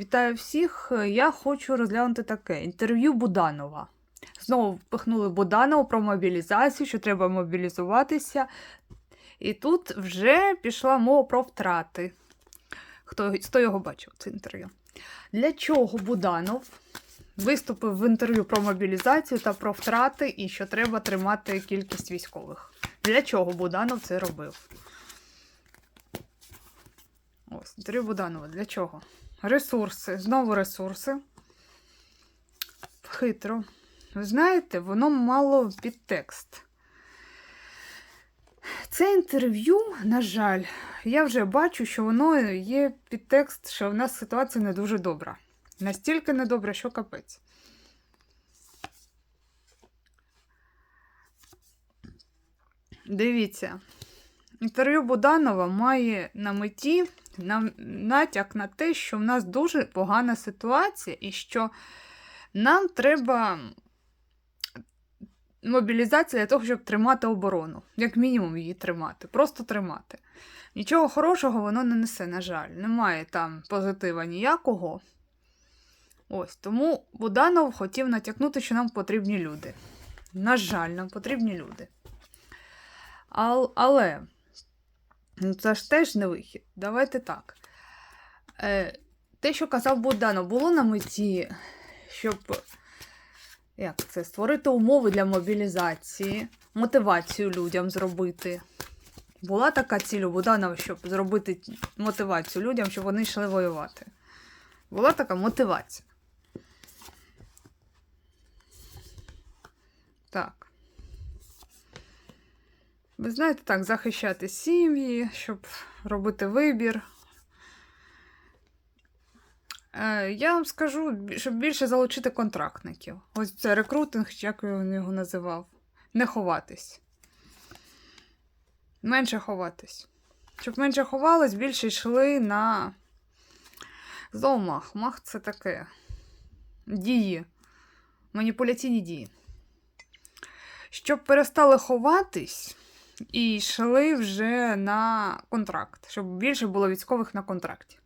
Вітаю всіх! Я хочу розглянути таке інтерв'ю Буданова. Знову впихнули Буданова про мобілізацію, що треба мобілізуватися. І тут вже пішла мова про втрати. Хто, хто його бачив, це інтерв'ю? Для чого Буданов виступив в інтерв'ю про мобілізацію та про втрати, і що треба тримати кількість військових? Для чого Буданов це робив? Ось, інтерв'ю Буданова. Для чого? Ресурси, знову ресурси. Хитро. Ви знаєте, воно мало підтекст. Це інтерв'ю, на жаль, я вже бачу, що воно є підтекст, що в нас ситуація не дуже добра. Настільки недобра, що капець. Дивіться, інтерв'ю Буданова має на меті нам натяк на те, що в нас дуже погана ситуація, і що нам треба мобілізація для того, щоб тримати оборону. Як мінімум її тримати. Просто тримати. Нічого хорошого воно не несе, на жаль. Немає там позитива ніякого. Ось тому Буданов хотів натякнути, що нам потрібні люди. На жаль, нам потрібні люди. Ал- але ну, це ж теж не вихід. Давайте так. Е, те, що казав Буданов, було на меті, щоб як це, створити умови для мобілізації, мотивацію людям зробити. Була така ціль у Буданова, щоб зробити мотивацію людям, щоб вони йшли воювати. Була така мотивація. Так. Ви знаєте, так, захищати сім'ї, щоб робити вибір. Е, я вам скажу, щоб більше залучити контрактників. Ось це рекрутинг, як він його називав. Не ховатись. Менше ховатись. Щоб менше ховались, більше йшли на. Знову мах. Мах це таке. Дії. Маніпуляційні дії. Щоб перестали ховатись і йшли вже на контракт. Щоб більше було військових на контракті.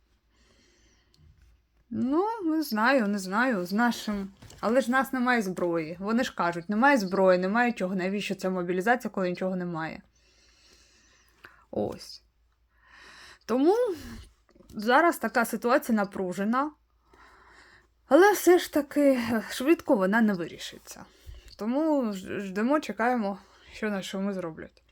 Ну, не знаю, не знаю. З нашим. Але ж в нас немає зброї. Вони ж кажуть, немає зброї, немає чого. Навіщо ця мобілізація, коли нічого немає? Ось. Тому зараз така ситуація напружена. Але все ж таки швидко вона не вирішиться. Тому ждемо, чекаємо, що на що ми зроблять.